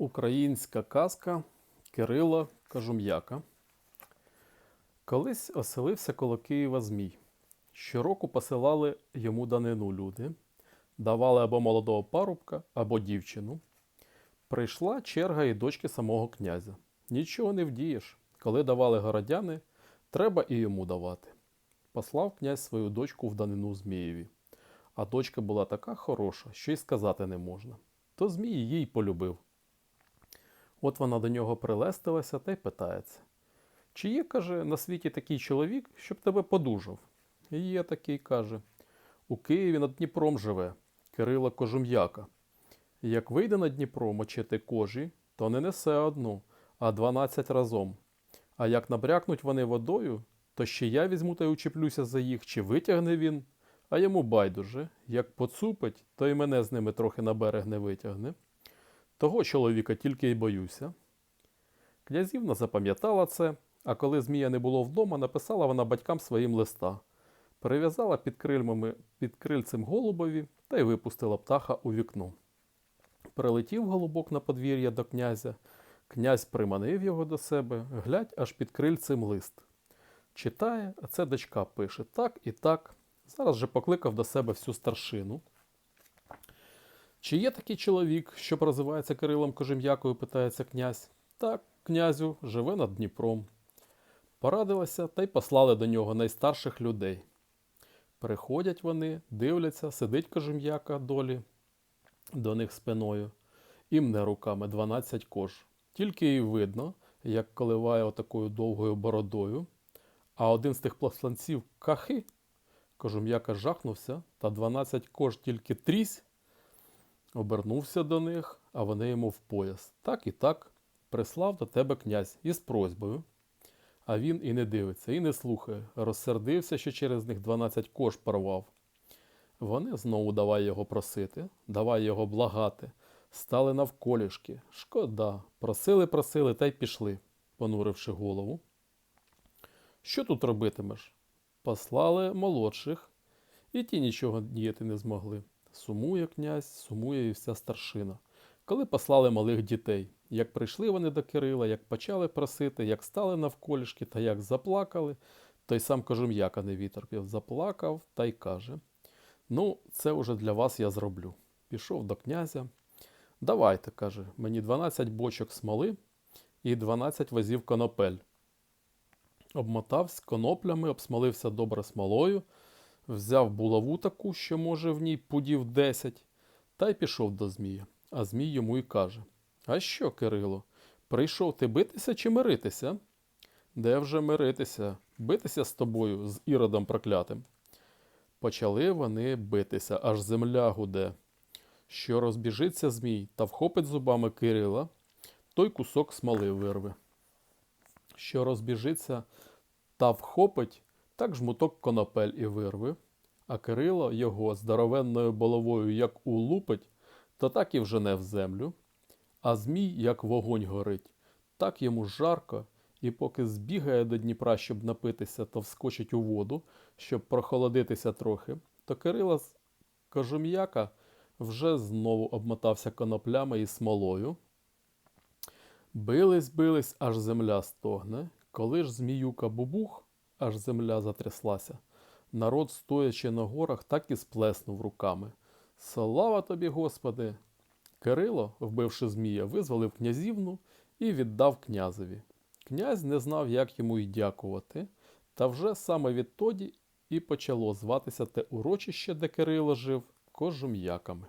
Українська казка Кирила Кажум'яка. Колись оселився коло Києва Змій. Щороку посилали йому данину люди, давали або молодого парубка, або дівчину. Прийшла черга і дочки самого князя. Нічого не вдієш. Коли давали городяни, треба і йому давати. Послав князь свою дочку в данину Змієві. А дочка була така хороша, що й сказати не можна. То Змій їй полюбив. От вона до нього прилестилася та й питається. Чи є, каже, на світі такий чоловік, щоб тебе подужав? Є такий, каже. У Києві над Дніпром живе Кирила Кожум'яка. Як вийде на Дніпро мочити кожі, то не несе одну, а дванадцять разом. А як набрякнуть вони водою, то ще я візьму та й учеплюся за їх, чи витягне він, а йому байдуже, як поцупить, то й мене з ними трохи на берег не витягне. Того чоловіка тільки й боюся. Князівна запам'ятала це, а коли Змія не було вдома, написала вона батькам своїм листа, перев'язала під, крильмами, під крильцем голубові та й випустила птаха у вікно. Прилетів голубок на подвір'я до князя, князь приманив його до себе, глядь аж під крильцем лист. Читає, а це дочка пише так і так. Зараз же покликав до себе всю старшину. Чи є такий чоловік, що прозивається Кирилом Кожем'якою, питається князь. Так, князю, живе над Дніпром. Порадилася та й послали до нього найстарших людей. Приходять вони, дивляться, сидить Кожем'яка долі до них спиною, і мне руками дванадцять кож. Тільки й видно, як коливає отакою довгою бородою, а один з тих посланців кахи. Кожум'яка жахнувся, та дванадцять кож тільки трісь, обернувся до них, а вони йому в пояс. Так і так прислав до тебе князь із просьбою. А він і не дивиться, і не слухає. Розсердився, що через них дванадцять кож порвав. Вони знову давай його просити, давай його благати. Стали навколішки. Шкода. Просили, просили та й пішли, понуривши голову. Що тут робитимеш? Послали молодших, і ті нічого діяти не змогли. Сумує князь, сумує і вся старшина. Коли послали малих дітей, як прийшли вони до Кирила, як почали просити, як стали навколішки та як заплакали, той сам Кожум'яка не вітерпів, заплакав та й каже: Ну, це уже для вас я зроблю. Пішов до князя. Давайте, каже, мені 12 бочок смоли і 12 возів конопель. Обмотався коноплями, обсмолився добре смолою, взяв булаву таку, що, може, в ній пудів 10, та й пішов до Змія. А Змій йому й каже: А що, Кирило, прийшов ти битися чи миритися? Де вже миритися? Битися з тобою, з іродом проклятим. Почали вони битися, аж земля гуде. Що розбіжиться Змій та вхопить зубами Кирила, той кусок смоли вирве. Що розбіжиться та вхопить, так жмуток конопель і вирве, а Кирило його здоровенною головою як улупить, то так і вжене в землю. А Змій, як вогонь горить, так йому жарко, і поки збігає до Дніпра, щоб напитися, то вскочить у воду, щоб прохолодитися трохи, то Кирило з Кожум'яка вже знову обмотався коноплями і смолою. Бились, бились, аж земля стогне. Коли ж зміюка бубух, аж земля затряслася. Народ, стоячи на горах, так і сплеснув руками. Слава тобі, Господи! Кирило, вбивши Змія, визволив князівну і віддав князеві. Князь не знав, як йому й дякувати, та вже саме відтоді і почало зватися те урочище, де Кирило жив, кожум'яками.